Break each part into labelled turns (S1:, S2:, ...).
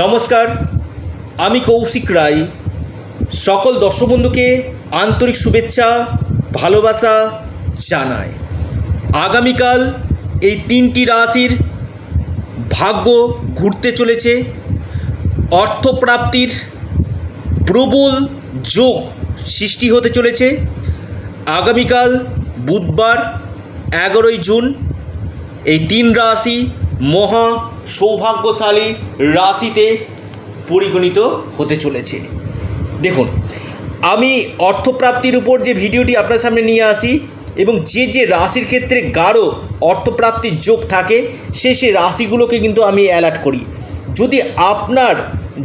S1: নমস্কার, আমি কৌশিক রায়। সকল দর্শক বন্ধুকে আন্তরিক শুভেচ্ছা, ভালোবাসা জানাই। আগামীকাল এই তিনটি রাশির ভাগ্য ঘুরতে চলেছে। অর্থপ্রাপ্তির প্রবল যোগ সৃষ্টি হতে চলেছে। আগামীকাল বুধবার, এগারোই জুন, এই তিন রাশি মহা সৌভাগ্যশালী রাশিতে পরিগণিত হতে চলেছে। দেখুন, আমি অর্থপ্রাপ্তির উপর যে ভিডিওটি আপনার সামনে নিয়ে আসি এবং যে যে রাশির ক্ষেত্রে গাঢ় অর্থপ্রাপ্তির যোগ থাকে, সে সে রাশিগুলোকে কিন্তু আমি অ্যালার্ট করি। যদি আপনার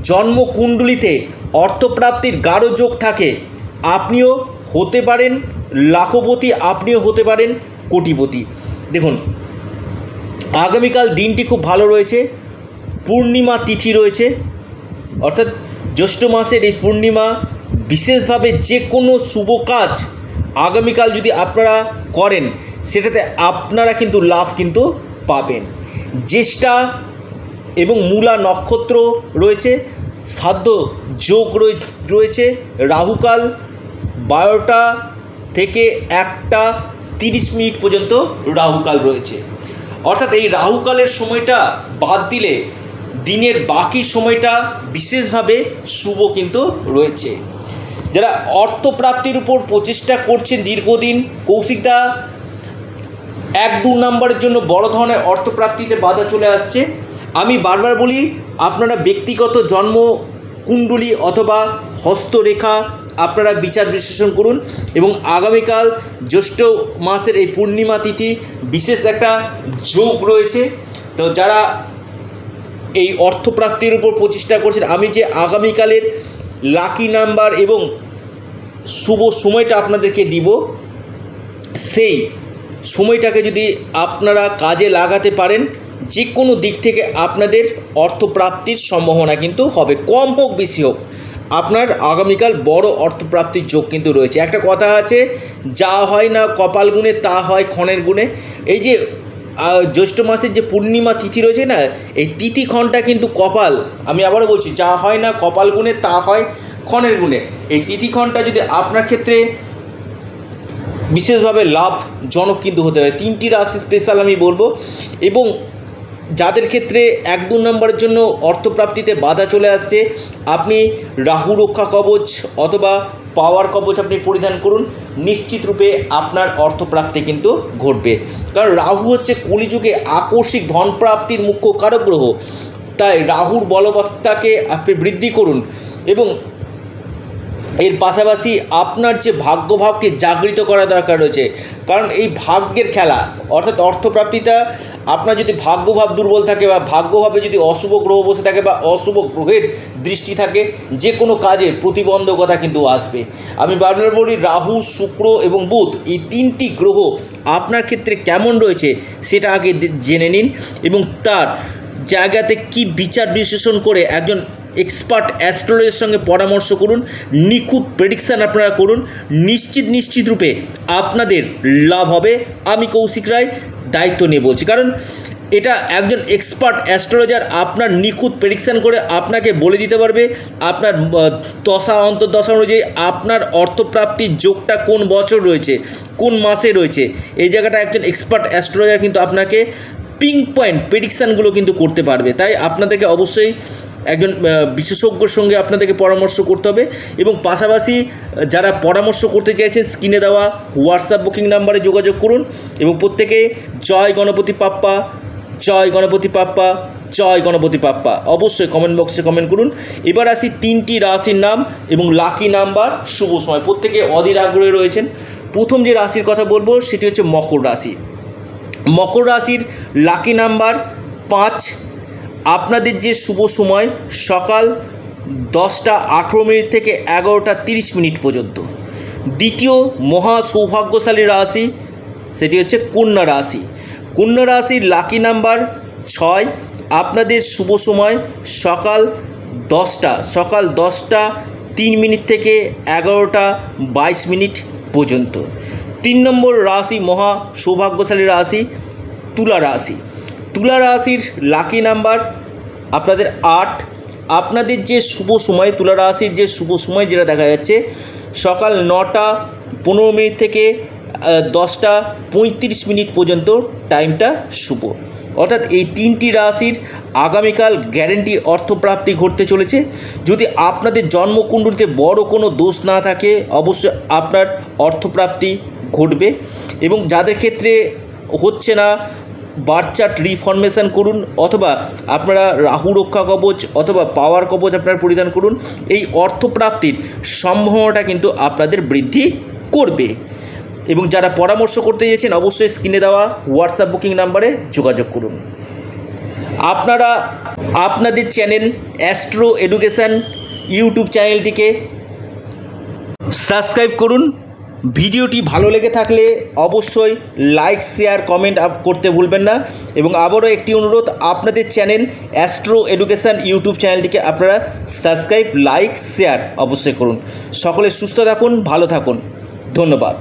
S1: জন্মকুণ্ডলিতে অর্থপ্রাপ্তির গাঢ় যোগ থাকে, আপনিও হতে পারেন, লাখপতি আপনিও হতে পারেন, কোটিপতি। দেখুন আগামীকাল দিনটি খুব ভালো রয়েছে। পূর্ণিমা তিথি রয়েছে। অর্থাৎ জ্যৈষ্ঠ মাসের এই পূর্ণিমা বিশেষভাবে যে কোনো শুভ কাজ আগামীকাল যদি আপনারা করেন, সেটাতে আপনারা কিন্তু লাভ কিন্তু পাবেন। জ্যেষ্ঠা এবং মূলা নক্ষত্র রয়েছে, সাধ্য যোগ রয়ে- রয়েছে, রাহুকাল বারোটা থেকে একটা তিরিশ মিনিট পর্যন্ত রাহুকাল রয়েছে। অর্থাৎ এই রাহুকালের সময়টা বাদ দিলে দিনের বাকি সময়টা বিশেষভাবে শুভ কিন্তু রয়েছে। যারা অর্থপ্রাপ্তির উপর প্রচেষ্টা করছেন দীর্ঘদিন কৌশিকদা এক দু নম্বরের জন্য বড় ধরনের অর্থপ্রাপ্তিতে বাধা চলে আসছে। আমি বারবার বলি, আপনারা ব্যক্তিগত জন্ম কুণ্ডলী অথবা হস্তরেখা আপনারা বিচার বিশ্লেষণ করুন এবং আগামীকাল জ্যৈষ্ঠ মাসের এই পূর্ণিমা তিথি বিশেষ একটা যোগ রয়েছে। তো যারা এই অর্থপ্রাপ্তির উপর প্রচেষ্টা করছেন, আমি যে আগামীকালের লাকি নাম্বার এবং শুভ সময়টা আপনাদেরকে দিব, সেই সময়টাকে যদি আপনারা কাজে লাগাতে পারেন যে কোনো দিক থেকে আপনাদের অর্থপ্রাপ্তির সম্ভাবনা কিন্তু হবে। কম হোক, বেশি হোক। আপনার আগামীকাল বড় অর্থপ্রাপ্তির যোগ কিন্তু রয়েছে। একটা কথা আছে, যা হয় না কপাল গুণে, তা হয় ক্ষণের গুণে। এই যে জ্যৈষ্ঠ মাসের যে পূর্ণিমা তিথি রয়েছে না, এই তিথি ক্ষণটা কিন্তু কপাল, আমি আবারও বলছি, যা হয় না কপাল গুণে, তা হয় ক্ষণের গুণে। এই তিথি ক্ষণটা যদি আপনার ক্ষেত্রে বিশেষভাবে লাভজনক কিন্তু হতে পারে। তিনটি রাশি স্পেশাল আমি বলব এবং যাদের ক্ষেত্রে এক দু নম্বরের জন্য অর্থপ্রাপ্তিতে বাধা চলে আসছে, আপনি রাহু রক্ষা কবচ অথবা পাওয়ার কবচ আপনি পরিধান করুন। নিশ্চিত রূপে আপনার অর্থপ্রাপ্তি কিন্তু ঘটবে। কারণ রাহু হচ্ছে কলিযুগে আকস্মিক ধনপ্রাপ্তির মুখ্য কারক গ্রহ। তাই রাহুর বলবত্তাকে আপনি বৃদ্ধি করুন এবং এর পাশাপাশি আপনার যে ভাগ্যভাবকে জাগৃত করা দরকার রয়েছে। কারণ এই ভাগ্যের খেলা, অর্থাৎ অর্থপ্রাপ্তিটা আপনার যদি ভাগ্যভাব দুর্বল থাকে বা ভাগ্যভাবে যদি অশুভ গ্রহ বসে থাকে বা অশুভ গ্রহের দৃষ্টি থাকে, যে কোনো কাজে প্রতিবন্ধকতা কিন্তু আসবে। আমি বারবার বলি, রাহু, শুক্র এবং বুধ, এই তিনটি গ্রহ আপনার ক্ষেত্রে কেমন রয়েছে সেটা আগে জেনে নিন এবং তার জায়গাতে কি বিচার বিশ্লেষণ করে একজন এক্সপার্ট অ্যাস্ট্রোলজির সঙ্গে পরামর্শ করুন, নিখুঁত প্রেডিকশান আপনারা করুন, নিশ্চিত নিশ্চিত রূপে আপনাদের লাভ হবে। আমি কৌশিক রায়, দায়িত্ব নিয়ে বলছি। কারণ এটা একজন এক্সপার্ট অ্যাস্ট্রোলজার আপনার নিখুঁত প্রেডিকশান করে আপনাকে বলে দিতে পারবে। আপনার দশা, অন্তর্দশা অনুযায়ী আপনার অর্থপ্রাপ্তির যোগটা কোন বছর রয়েছে, কোন মাসে রয়েছে, এই জায়গাটা একজন এক্সপার্ট অ্যাস্ট্রোলজার কিন্তু আপনাকে পিঙ্ক পয়েন্ট প্রেডিকশানগুলো কিন্তু করতে পারবে। তাই আপনাদেরকে অবশ্যই একজন বিশেষজ্ঞর সঙ্গে আপনাদেরকে পরামর্শ করতে হবে এবং পাশাপাশি যারা পরামর্শ করতে চাইছেন, স্ক্রিনে দেওয়া হোয়াটসঅ্যাপ বুকিং নাম্বারে যোগাযোগ করুন এবং প্রত্যেকে জয় গণপতি পাপ্পা, জয় গণপতি পাপ্পা, জয় গণপতি পাপ্পা। অবশ্যই কমেন্ট বক্সে কমেন্ট করুন। এবার আসি তিনটি রাশির নাম এবং লাকি নাম্বার শুভ সময়। প্রত্যেকে অধীর আগ্রহে রয়েছেন। প্রথম যে রাশির কথা বলব, সেটি হচ্ছে মকর রাশি। মকর রাশির লাকি নাম্বার পাঁচ আপনাদের যে শুভ সময় সকাল দশটা আঠেরো মিনিট থেকে এগারোটা তিরিশ মিনিট পর্যন্ত। দ্বিতীয় মহা সৌভাগ্যশালী রাশি সেটি হচ্ছে কন্যা রাশি। কন্যা রাশির লাকি নাম্বার ছয়। আপনাদের শুভ সময় সকাল দশটা সকাল দশটা তিন মিনিট থেকে এগারোটা বাইশ মিনিট পর্যন্ত। তিন নম্বর রাশি মহা সৌভাগ্যশালী রাশি তুলা রাশি। তুলা রাশির লাকি নাম্বার আপনাদের আট। আপনাদের যে শুভ সময়, তুলা রাশির যে শুভ সময় যেটা দেখা যাচ্ছে, সকাল নটা পনেরো মিনিট থেকে দশটা পঁয়ত্রিশ মিনিট পর্যন্ত টাইমটা শুভ। অর্থাৎ এই তিনটি রাশির আগামীকাল গ্যারেন্টি অর্থপ্রাপ্তি ঘটতে চলেছে। যদি আপনাদের জন্মকুণ্ডলিতে বড় কোনো দোষ না থাকে, অবশ্যই আপনার অর্থপ্রাপ্তি ঘটবে। এবং যাদের ক্ষেত্রে হচ্ছে না বার্থ চার্ট রিফরমেশন করুন অথবা আপনারা রাহু রক্ষা কবচ অথবা পাওয়ার কবচ আপনারা পরিধান করুন, এই অর্থপ্রাপ্তির সম্ভাবনাটা কিন্তু আপনাদের বৃদ্ধি করবে। এবং যারা পরামর্শ করতে চেয়েছেন অবশ্যই স্ক্রিনে দেওয়া হোয়াটসঅ্যাপ বুকিং নাম্বারে যোগাযোগ করুন। আপনারা আপনাদের চ্যানেল অ্যাস্ট্রো এডুকেশান ইউটিউব চ্যানেলটিকে সাবস্ক্রাইব করুন। ভিডিওটি ভালো লেগে থাকলে অবশ্যই লাইক শেয়ার কমেন্ট করতে ভুলবেন না। এবং আবারও একটি অনুরোধ, আপনাদের চ্যানেল অ্যাস্ট্রো এডুকেশান ইউটিউব চ্যানেলটিকে আপনারা সাবস্ক্রাইব লাইক শেয়ার অবশ্যই করুন। সকলে সুস্থ থাকুন, ভালো থাকুন। ধন্যবাদ।